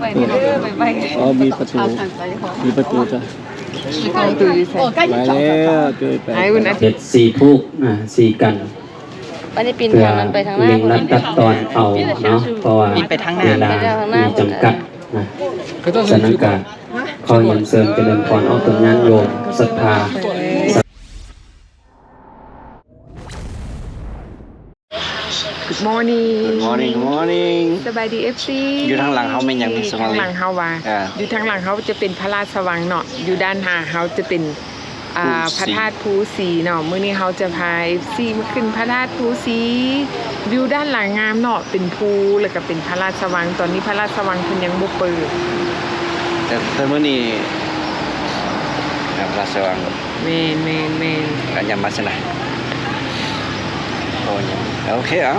ไปนี่เด้อไปไปอ๋อมีประตู มีประตูจ้ะกองตุยใส่ไปแล้วเกิดไปเจ็ดสี่ผู้อ่าสี่กันไปได้ปีนทางนั้นไปทางหน้าเล็งคนรัดตัดตอนเอาเนาะเพราะว่าเวลามีจำกัดนะสถานการณ์ขอยังเสริมเจริญพรเอาตัวงานโยมศรัทธา Good morning morning morning สบายดี FC อยู่ทางหลังเขาไม่ยังมีสมาทางธิหลังเฮาว่าอ่าอยู่ทางหลังเขาจะเป็นพระราชวังเนาะอยู่ด้านหน้าเขาจะเป็นอ่าภูศรีพระธาตุภูสีเนาะมื้อนี้เขาจะพา FC มาขึ้นพระธาตุภูสีวิวด้านหลังงามเนาะเป็นภูแล้วก็เป็นพระราชวังตอนนี้พระราชวังเพิ่นยังบ่เปิดแต่แต่เมื่อนี้ครับราชวังแม่นแม่นแม่นกันยามาชนะโอ้ยโอเคเอา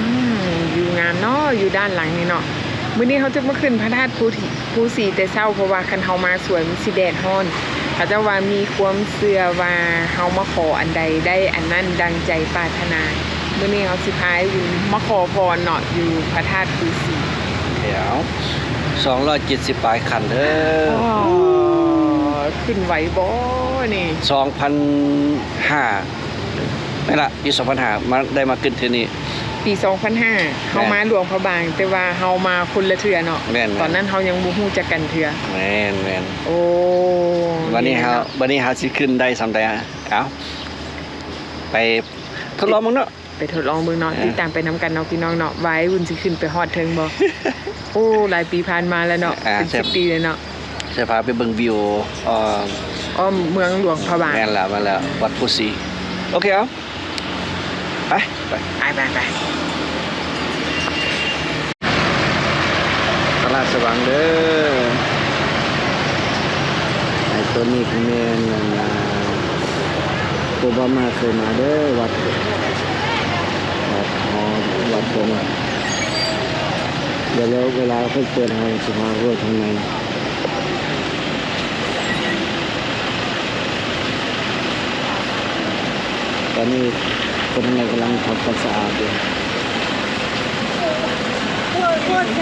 อืมอยู่งามเนาะอยู่ด้านหลังนี่เนาะมื้อนี้เขาจะมาขึ้นพระธาตุภูถิภูสีแต่เช้าเพราะว่าคันเฮามาสวนมันสิแดดร้อนเขาจะว่ามีความเชื่อว่าเฮามาขออันใดได้อันนั้นดังใจปรารถนามื้อนี้เขาสิพายวินมาขอพรเนาะอยู่พระธาตุภูสีเดี๋ยวสองร้อยเจ็ดสิบปลายคันเด้ออ๋อขึ้นไหวบ่นี่สองพันห้า ไม่ละปีสองพันห้ามาได้มาขึ้นที่นี่ ปี2005เฮามาหลวงพระบาง แต่ว่าเฮามาคนละเทื่อเนาะแม่นๆ ตอนนั้นเฮายังบ่ฮู้จักกันเทื่อแมนแมนโอ้วันนี้เขาวันนี้เขาสิขึ้นได้สำใดอะเอาไปทดลองมึงเนาะ ไปทดลองเบิ่งเนาะเออ ติดตามไปนำกันเนาะพี่น้องเนาะไว้วุ่นสิขึ้นไปฮอดเทิงบ่ โอ้หลายปีผ่านมาแล้วเนาะเป็นสิบปีเลยเนาะจะพาไปเบิ่งวิวเอ่ออ้อมเมืองหลวงพระบาง แม่นละมาแล้ววัดพุสีโอเคเอา ไปไปไปไปไปตลาดสว่างเด้อไอ้ตัวนี้คือแม่นนั่นะโอบามาเคยมาเด้อวัดวัดหอวัดตรงเดี๋ยวเวลาเพิ่นเปิดให้สมาเวิร์ข้างในตอนนี้ คนข้า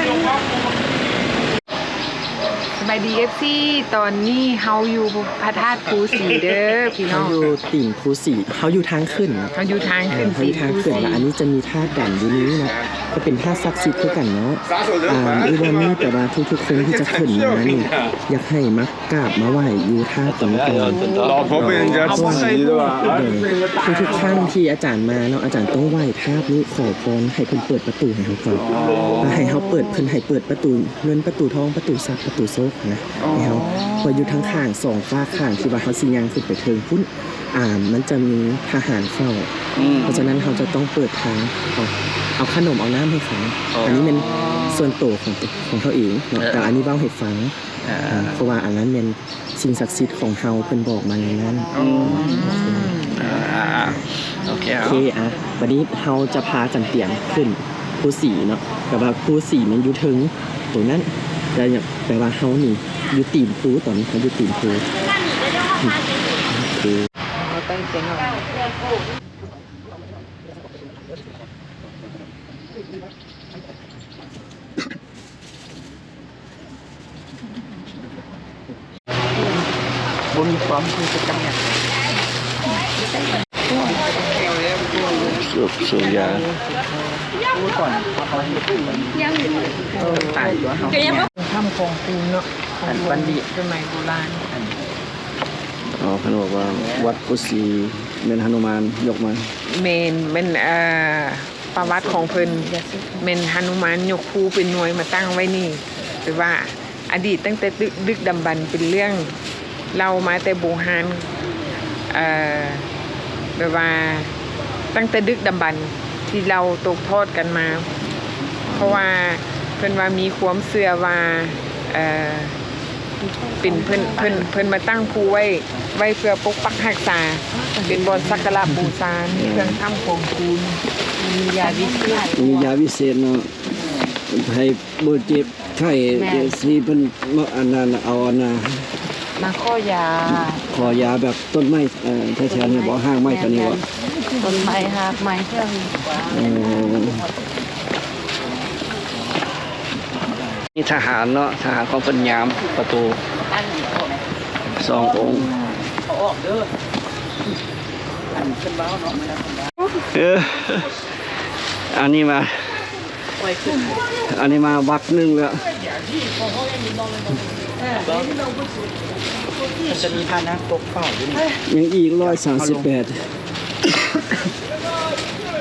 งในกำลังทำความสะอาดอยู่ สบายดี FC ตอนนี้เฮาอยู่พระธาตุภูสีเด้อพี่น้ เขา อง อยู่ติ่งภูสีเขาอยู่ทางขึ้นนะ เฮาอยู่ทางขึ้น เขา สี อยู่ทาง ภู ขึ้น สี แล้วอันนี้จะมีท่าด่านอยู่นี้นะก็เป็นท่าศักดิ์สิทธิ์คือกันเนาะอ่าอีวันนี้แต่ว่าทุกๆคนที่จะขึ้นมานี่อยากให้มักกราบมาไหว้อยู่ท่าตรงกลาง 老婆被人家吃对吧？ ทุกทุกๆครั้งที่อาจารย์มาเนาะอาจารย์ต้องไหว้ท่านี้ขอพรให้เพิ่นเปิดประตูให้เขาก่อนแล้วให้เขาเปิดเพิ่นให้เปิดประตูเงินประตูทองประตูทรัพย์ประตูโชค นะให้เขาพออยู่ทางข้างสองฟ้าข้างที่ว่าเขาสิยังขึ้นไปเทิงพุ่นอ่ามันจะมีทหารเฝ้า เพราะฉะนั้นเขาจะต้องเปิดทางเอาเอาขนมเอาน้ำให้เขาอันนี้เป็นส่วนโตวของตัวของเขาเองเนาะแต่อันนี้เบ้าให้ฟังอ่าเพราะว่าอันนั้นเป็นสิ่งศักดิ์สิทธิ์ของเฮาเป็นบอกมาอย่างนั้นอ่าโอเคโอเอาเคอะวันนี้เฮาจะพาจันเตียงขึ้นภูสีเนาะแต่ว่าภูสีมันอยู่ถึง ตรงนั้นแต่อย่างแต่ว่าเฮานี่อยู่ตีนภูตอนนี้เขาอยู่ตีนภูโอเคเอตั้งเสียงบ่มีความคือจะกำหยัด สูบสูบยาตายตัวเฮาถ้ำของปูนเนาะของหลวงสมัยโบราณอ๋อเขาบอกว่าวัดพุสีเมนหนุมานยกมาเมนเป็นเอ่อประวัติของเพิ่นเมนหนุมานยกภูเป็นหน่วยมาตั้งไว้นี่หรือว่าอดีตตั้งแต่ดึกดึกดำบรรพ์เป็นเรื่อง เรามาแต่โบราณเอ่อแบบว่า ตั้งแต่ดึกดำบรรพ์ที่เราตกทอดกันมา เพราะว่าเพิ่นว่ามีความเชื่อว่าเอ่อเป็นเพิ่นเพิ่นเพิ่นมาตั้งภูไว้ไว้เพื่อปกปักรักษา เป็นบอนสักการะบูชามีเครื่องทำของคูณมียาวิเศษมียาวิเศษเนาะให้บ่เจ็บไข้เดี๋ยวสิเพิ่นมาอันนั้นเอาอันน่ะมาข้อยาขอยาแบบต้นไม้เอ่อแถวๆนี้บ่ห้างไม้แถวนี้บ่ ต้นไม้หักไม้เครื่องเออนี่ทหารเนาะทหารของเพิ่นยามประตูสององค์เอออันนี้มา อันนี้มาวัดหนึ่งแล้วมันจะมีพานะตกเป้าอยู่นี่ยังอีกร้อยสามสิบแปด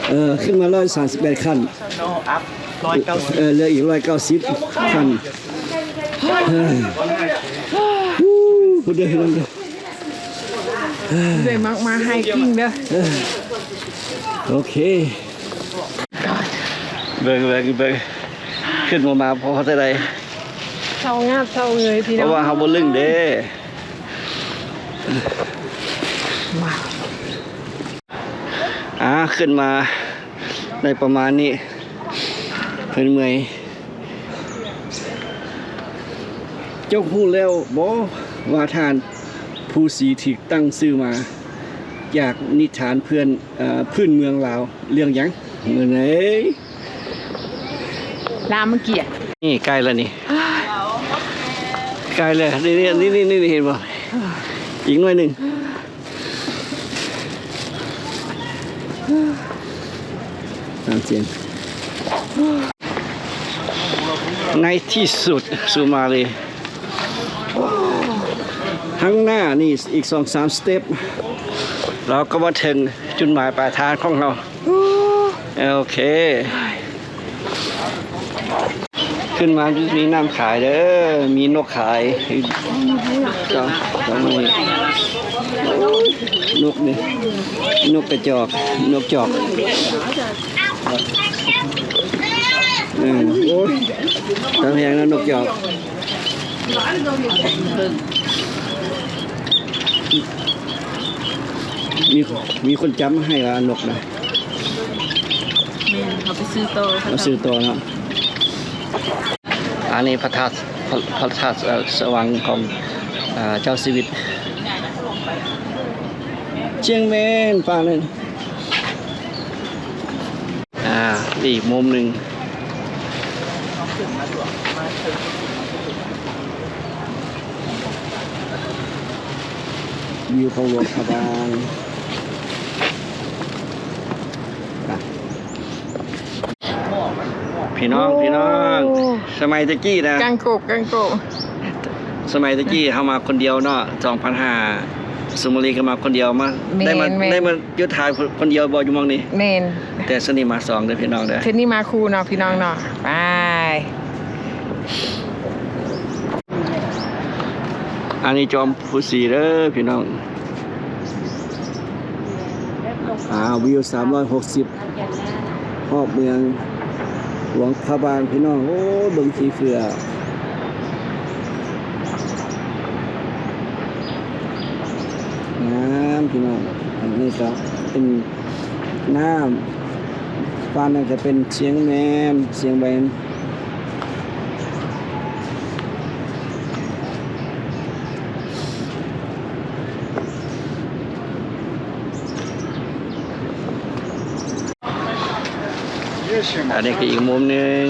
เออขึ้นมาร้อยสามสิบแปดขั้นโนอัพร้อยเก้าสิบเออเหลืออีกร้อยเก้าสิบขั้นเฮ้ยฮู้พูดเด้อพูดเด้อเลยมักมาให้กิ้งเด้อโอเคเบิ่งเบิ่งเบิ่งขึ้นมามาพอเท่าไรเศร้างาบเศร้าเงยพี่เพน้องราะว่าเฮาบ่ลึงเด้ อ่าขึ้นมาในประมาณนี้เพิ่นเมื่อยเจ้าฮู้แล้วบ่ว่าทานผู้สีถูกตั้งชื่อมาจากนิทานเพื่อนเอ่อพื้นเมืองลาว เรื่องหยังเมื่อไหนรามเกียรตินี่ใกล้แล้วนี่ใกล้เลยนี่นี่นี่นี่นี่เห็นบ่อีกหน่อยหนึ่ง ตามเสียงในที่สุดสุมาลีข้างหน้านี่อีกสองสามสเต็ปเราก็มาถึงจุดหมายปลายทางของเรา โอเค ขึ้นมาจะมีน้ำขายเด้อมีนกขายจองจองนี่นกนี่ นกกระจอก นกจอกอืมโอ้ยตาแพงแล้วนกจอกมีมีคนจำให้ว่านกนะเขาไปซื้อโตเราซื้อตัวเนาะอันนี้พระธาตุพระพระธาตุเอ่อสว่างของอ่าเจ้าชีวิต เชียงแมนฟังเลยอ่าอีกมุมหนึ่งวิวของหลวงพระบางอะพี่น้องพี่น้อง สมัยตะกี้นะกังโกบกังโกบสมัยตะกี้เขามาคนเดียวเนาะสองพันห้า สุมาลีก็มาคนเดียวมาได้มาได้มายุทธายคนเดียวบออยู่หมองนี้ เมนแต่สนิทมาสองเด้อพี่น้องเด้อ เทนนี่มาคูเนาะพี่น้องเนาะไปอันนี้จอมผู้สีเด้อพี่น้องอ่าวิวสามร้อยหกสิบรอบเมือง หลวงพระบางพี่น้อง โอ้เบิ่งทีเฟือ งามพี่น้องอันนี้ก็เป็นน้ำฟ้านั่นจะเป็นเสียงแมมเสียงแบนอันนี้คืออีกมุมหนึ่ง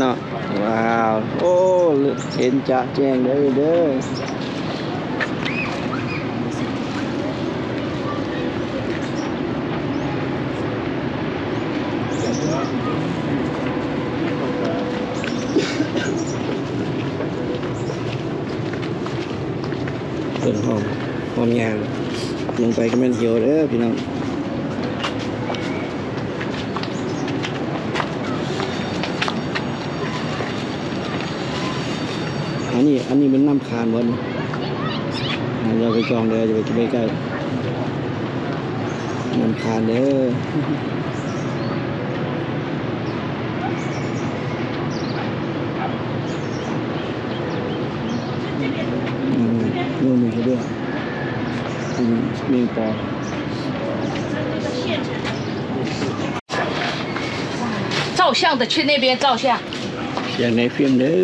เนาะว้าว โอ้เห็นจะแจ้งเด้อเด้อเปิดหอมหอมยางลงไปก็แม่เหี่ยวเด้อพี่น้อง นนี้อันนี้เป็นน้ำคานบนเราไปจองเด้อจะไปจะไปใกล้น้ำคานเด้ออืมนู่นมีเขาด้วยอืมมีปอ 照相的去那边照相。 อย่างในฟิล์มเด้อ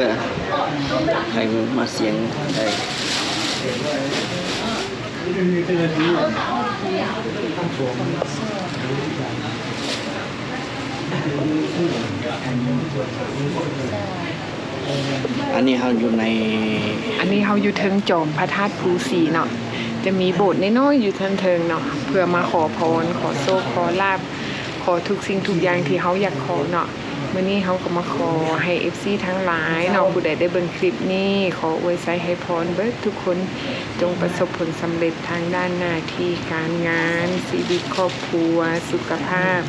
ให้มาเสียงได้อันนี้เราอยู่ใน อันนี้เขาอยู่เทิงจอมพระธาตุภูสีเนาะจะมีโบสถ์น้อยๆอยู่เทิงๆเนาะเพื่อมาขอพรขอโชคขอลาบขอทุกสิ่งทุกอย่างที่เขาอยากขอเนาะ มื่อนี้เขาก็มาขอให้เอฟซีทั้งหลายน้องผู้ใดได้เบิ่งคลิปนี้ขออวยใจให้พรเบิดทุกคนจงประสบผลสำเร็จทางด้านหน้าที่การงานชีวิตครอบครัว สุขภาพ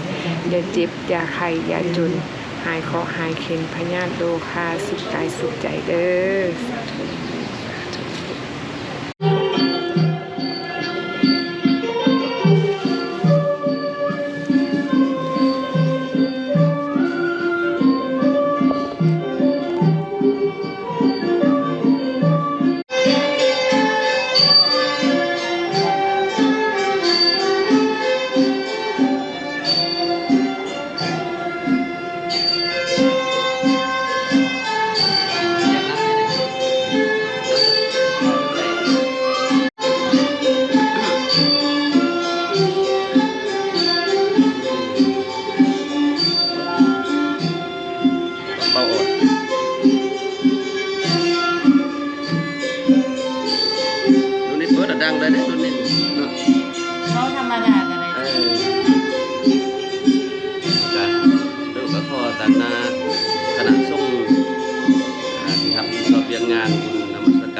อย่าเจ็บ อย่าไข้อย่าจน หายเคราะห์หายเข็นพญาติโลคาสุขกายสุขใจเด้อ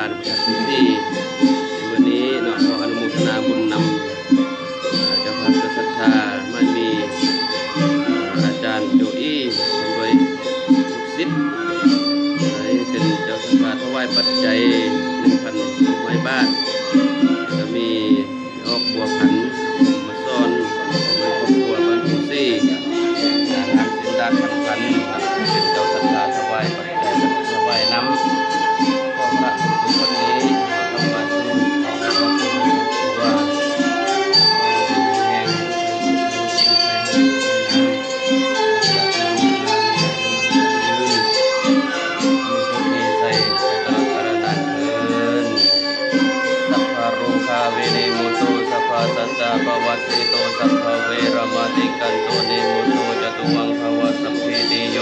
การพุทธศา สันตาภวัสิโตสัพพะเวรมาติกันโตเนมุตุจตุวังภวสัพพิติโย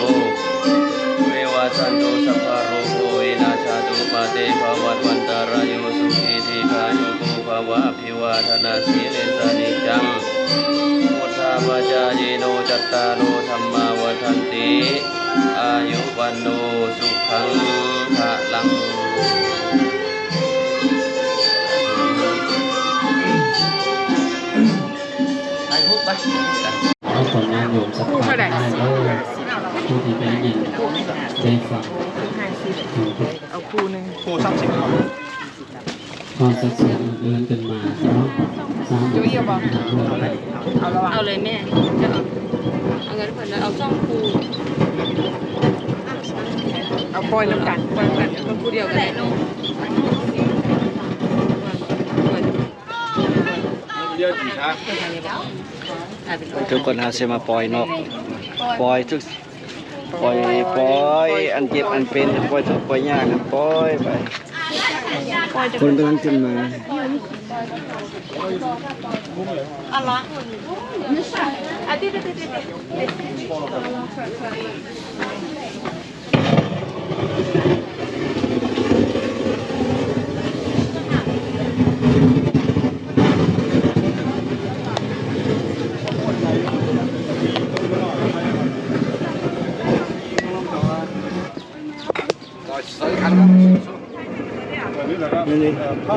เววาสันโตสัพพะโรโควินาชาตุมาเตภวัตวันตารยโยสุขีทีคายุโกภวะภิวาทนาสีเลสานิจังพุทธาวาจาเยโนจัตตาโรธรรมาวัฏันติอายุวันโนสุขังภะลัง เอาผลงานโยมสักครั้งได้เลยผู้ที่ได้ยินได้ฟังห้าสิบถึงเอาคู่หนึ่งความสักดิ์สิทธิ์อื่นกันมาเนาะสามกันเอาระหว่เอาเลยแม่จะเอาเอาเงินเพิ่นเอาซ่องคูเอาปล่อยน้ำกันปล่อยกันคนคู่เดียวกันได้ลูก ทุกคนหาเสมาปล่อยนกปล่อยทุกปล่อยปล่อยอันเจ็บอันเป็นปล่อยทุกปล่อยยากครับปล่อยไปคนกำลังขึ้นมานี่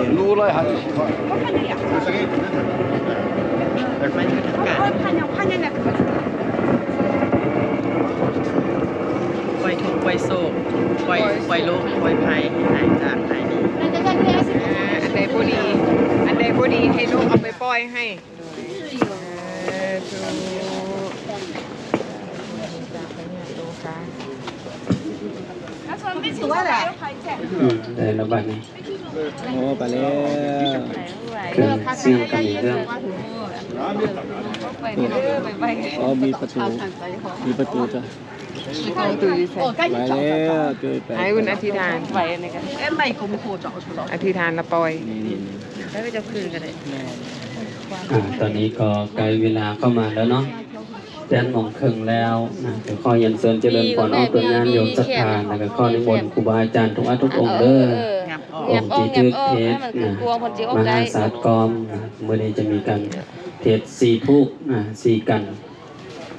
เรู้เลยครับไวทุกข์ไวโศกปล่อยปล่อยโลกปล่อยภัยหายจากหายดี อันใดบ่ดีอันใดบ่ดีให้ลูกเอาไปปล่อยให้เออถูกอืมได้ระบาดนี้ โอ้ไปแล้วเครื่องเสียงกันอีกเรื่องอ๋อมีประตูมีประตูจ้ะเอาไปแล้วเกิดไปให้อุ่นอธิษฐานไหวอันนี้กันเอ้ไม่คุ้มโครจ่ออธิษฐานละปอยนี่นี่แล้วจะคืนกันเลยอ่าตอนนี้ก็ใกล้เวลาเข้ามาแล้วเนาะแดนหมองครึ่งแล้วนะเดี๋ยวขอยันเสริญเจริญพรเอาตัวงานโยมศรัทธาแล้วก็ข้อนิมนต์ครูบาอาจารย์ทุกอาทุกองค์เด้อ งับออกองค์จีจืดเทศนะมหาศาสตร์กรมนะเมื่อนี้จะมีการเทศสี่ทุกนะสี่กัน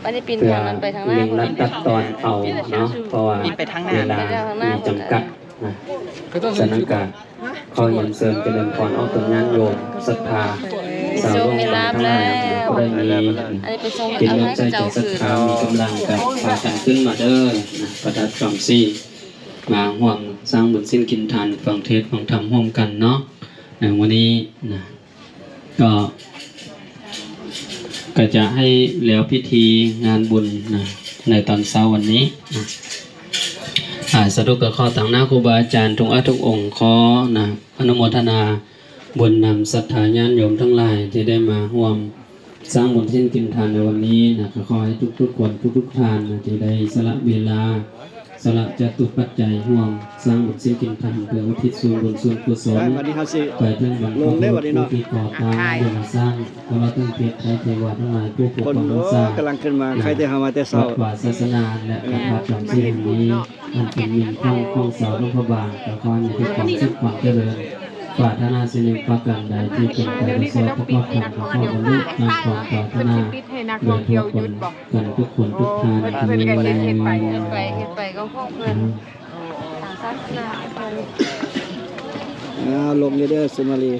วันนี้ปีนเพื่อทางนั้นไปทางหน้าเล็งรัดตัดตอนเอาเนาะเพราะว่าปีนไปทางหน้าเวลามีจำกัดนะสถานการณ์ขอยันเสริญเจริญพรเอาตัวงานโยมศรัทธาสาวกทั้งหลายก็ได้มีอันนี้เป็นทรงจิตเอาน้ำให้ใจเจ้าใจศรัทคืนธามีกำลังกับพากันขึ้นมาเด้อนะประดับกำซี่ มาห่วมสร้างบุญสิ้นกินทานฟังเทศฟังธรรมร่วมกันเนาะนวันนี้นะก็ก็จะให้แล้วพิธีงานบุญนะในตอนเช้าวันนี้นะอ่าสรุปกับข้อต่างหน้าครูบาอาจารย์ทุกอาทุกองค์ขอนะอนุโมทนาบุญนำศรัทธาญาณโยมทั้งหลายที่ได้มาร่วมสร้างบุญสิ้นกินทานในวันนี้นะขอให้ทุกๆคนทุกๆทานนะที่ได้สละเวลา สละจตุปัจจัยห่วมสร้างบุญสิ้นกินทานเพื่ออุทิศส่วนบุญส่วนกุศลไปวันนี้เขาสิไปถึงบรรพลงได้วันนี้เนาะผู้ที่ก่อตั้งบุญสร้างเพราะเราต้องเพียรไทยเทวาทั้งหลายผู้ปกคนปักโอ้รักษากำลังขึ้นมาใครจะหามาแต่เช้าวัดวาศาสนาและพระธาตุจอมเสียงนี้อันเป็นมินข้องข้องเสาลูกพระบางแต่ขอให้ทุกความสุขความเจริญ ปรารถนาสิ่งประการใดที่เป็นไปในส่วนทุกข้อความของข้อบรรลุตามความปรารถเพิ่นนาสิปิดให้นักโดยทุเรียกคนกันทุกคนทุกทานทำมีแรงเฮ็ดไปเฮ็ดไปก็พวกเพื่อนทางศาสนาเพิ่นอ่าลงเด้อสุมารี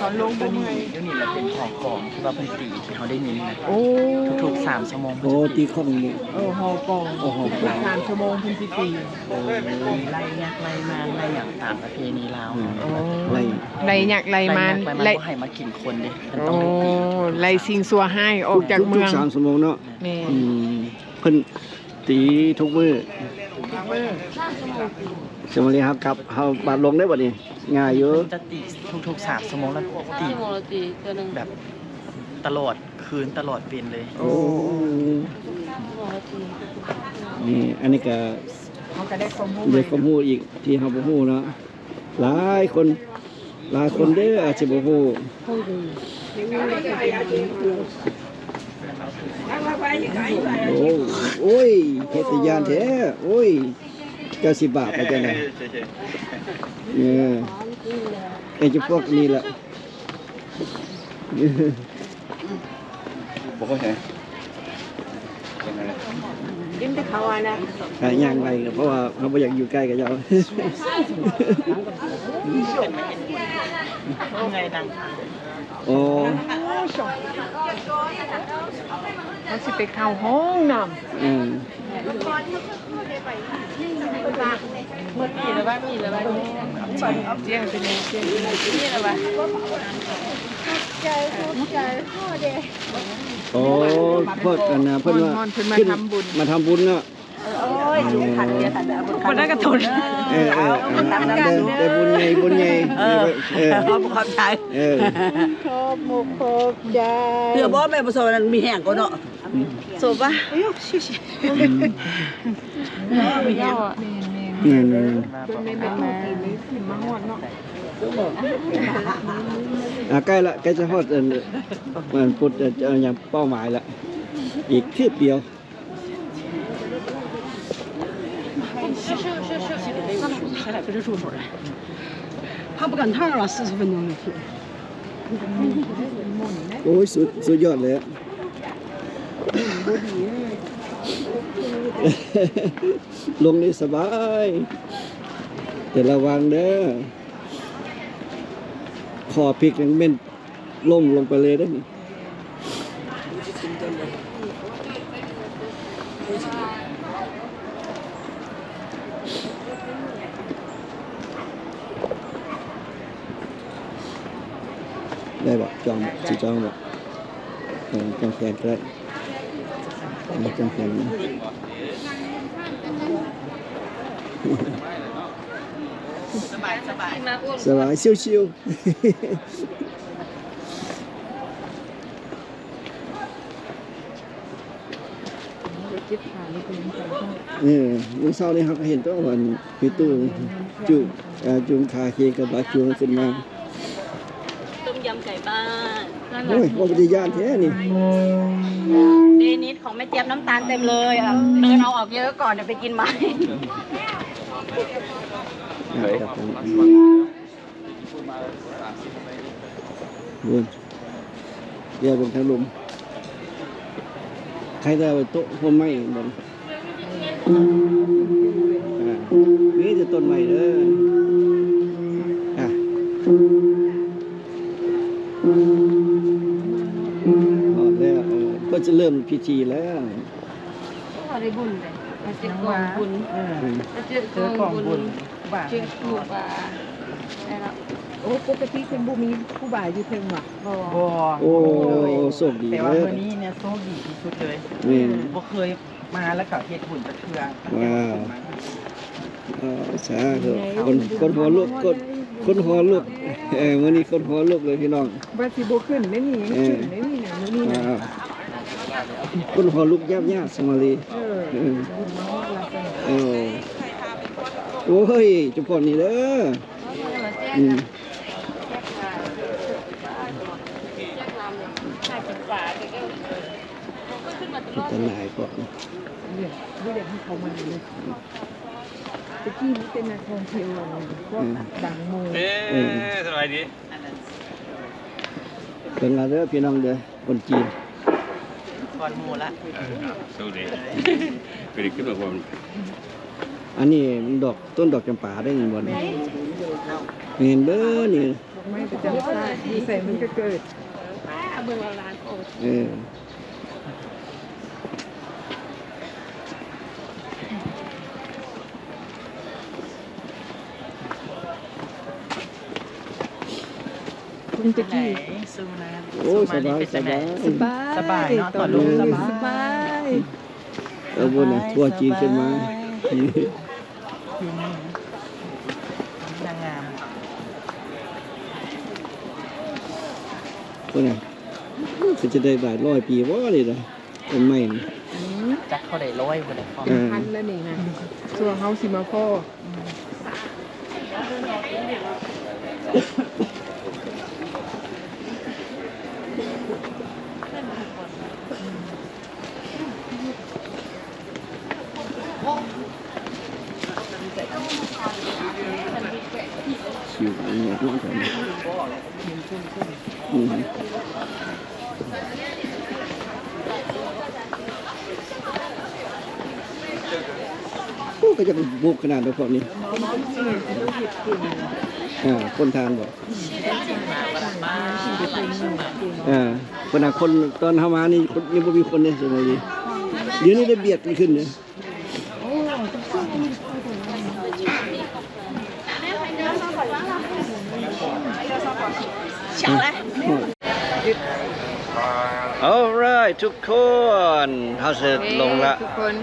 ตอนลงบ่เมื่อยเดี๋ยวนี้เราเป็นของของที่ว่าเป็นตีที่เขาได้ยินนะโอ้ทุกๆสามชั่วโมงโอ้ตีข้องนี่ เออฮอกองโอ้โห สามชั่วโมงเพิ่นสิตีไล่ยักไล่มาไล่อย่างตามประเพณีลาวโอ้ไรไรหยักไรมันไล่ไรยักไปมันก็ให้มากินคนดิมันโอ้ต้องได้ตีไรสิ่งสัวให้ออกจากเมืองทุกๆสามชั่วโมงเนาะแม่อืมเพิ่นตีทุกมื้อ สุมาลีครับกลับเฮาบาดลงได้บ่นี่ง่ายอยู่จะตีทุกๆสามชั่วโมงแล้วสาตีมโมงละตีตัวหนึงแบบตลอดคืนตลอดเป็นเลยโอ้สามโมงละตีนี่อันนี้ก็เขาก็ได้ความรู้เด็กก็ฮู้อีกที่เฮาบ่ฮู้เนาะหลายคนหลายคนเด้ออาจจะบ่ฮู้ โอ้โยเทติยานแท้โอ้ยเก้าสิบบาทไปกันลยเนี่ยไอ้จะพวกนี้แหละบอกว่าไงยิ้มแต่เขาอะนะหายังไปเพราะว่าเขาไม่อยากอยู่ใกล้กับเราโอ้ เขาสิไปเข้าห้องน้ำอืมมีแล้วบ้างมีแล้วบ้างเจียงเป็นยังเจียงมีแล้วบ้างโอ้เพิ่นกันนะเพิ่นว่าม่อนๆเพิ่นมาทำบุญมาทำบุญเนาะคนนั้นก็ทนเออเออเออเออได้ได้บุญใหญ่บุญใหญ่เออเออขอบขอบใจเออเรือบ่แม่บ่สอนนั้นมีแห้งก็เนาะ สูบป่ะ มีแห้ง นี่นี่ มาฮอดเนาะ อ่ะใกล้ละใกล้จะฮอดเอิ่นมันพุทธเอ่ออย่างเป้าหมายละอีกคืบเดียว 他不赶趟了，四十分钟就去。 โอ้ยสุดสุดยอดเลยอะ ลงนี่สบาย แต่ระวังเด้อคอพริกยังเม่นล่มลงไปเลยได้นี่ได้บอกจองจีจองบอกจองแขนก็ได้ เอาจองแขนนะสบายสบายชิวๆเออเมื่อเช้านี้ครับเห็นตัววันพี่ตู้จุเอ่อจุงคาเคกับบาจูงขึ้นมาต้มยำไก่บ้านโอ้ยว่าปฏิญาณแท้นี่ เดนิสของแม่เจี๊ยบน้ำตาลเต็มเลยอะเดินเอาออกเยอะก่อนเดี๋ยวไปกินใหม่อ่าครับผมบุญเดี๋ยวเป็นทางลมใครได้เอาไปโต๊ะพวกไม้บนอ่านี่จะต้นใหม่เด้ออะ จะเริ่มพิธีแล้วพอได้บุญเลยมาเจ็ดกองบุญเออมาเจ็ดเจอกล่องบุญบาทเจ็ดครูบาได้แล้วโอ้ปกติเพิ่นบ่มีผู้บ่าวอยู่เพิ่นว่ะบ่บ่โอ้โชคดีแต่เลว่ายมื้อนี้เนี่ยโชคดีที่สุดเลยนี่บ่เคยมาแล้วก็เฮ็ดบุญจะเทื่อว้าวเออสาธุคนคนหัวลุกคนคนหัวลุกเออวันนี้คนหัวลุกเลยพี่น้องว่าสิบ่ขึ้นได้นี่มันขึ้นได้นี่นะมื้อนี้นะว้าว คนหัวลุกยาบยาสมาลีเออเออบุญมาฮอดละกันเออโอ้ยจุพรนี่เด้ออืมตลายก่อนเรียกบ่ได้ให้เขามาดูเลยตะกี้นี่เป็นนักท่องเที่ยวพวกดังโมเออสบายดีเป็นละเด้อพี่น้องเด้อคนจีน ก่อนหมู่ละอันนี้มันดอกต้นดอกจำปาได้เงินบ่เนี่ยเห็นเด้อนี่ไม่ประจำชาติมีใส่มันก็เกิดเออ โอ้ไหนยซูนะสบายสบายสบายสบายเนาะตอนลูกสบายสบายเออบุญนะทั่วจีนขึ้นมาที่นี่นางงามบุญนะก็จะได้หลายร้อยปีว่าเลยนะต้นไม้นี่จักเขาได้ร้อยบ่ได้พออ่าพันแล้วนี่นะส่วนเฮาสิมาพ่อ ชิวอันนี้น้องผมอืมโอ้ก็จะ บุกขนาดเดียวพอนี้อ่าคนทานบ่อ่าคนน่ะคนตอนเข้ามานี่คนยังบ่มีคนเนี่ยสมัยนี้เดี๋ยวนี้ได้เบียดกันขึ้นเนี่ย Alright ทุกคนเฮาเสร็จลงละทุกคน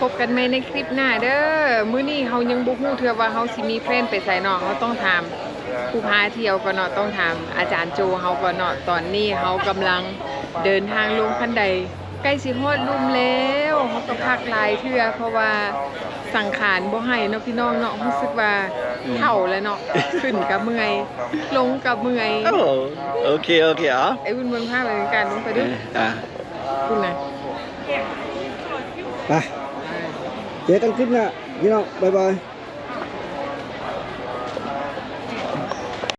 พบกันใหม่ในคลิปหน้าเด้อมื้อนี้เฮายังบ่ฮู้เทื่อว่าเฮาสิมีแฟนไปไสเนาะเฮาต้องถามผู้พาเที่ยวก่อนเนาะต้องถามอาจารย์โจเฮาก่อนเนาะตอนนี้เฮากำลังเดินทางลงคันใดใกล้สิฮอดลุ่มแล้วเฮาก็พักหลายเทื่อเพราะว่าสังขารบ่ให้เนาะพี่น้องเนาะรู้สึกว่าเฒ่าแล้วเนาะขึ้นก็เมื่อยลงก็เมื่อยโอ้โอเคโอเคอะไอ้บุญเมืองภาคเหมือนกันลงไปเด้วยอ่ะคุณน่ะไปเจอกันคลิปหน้าพี่น้องบ๊ายบาย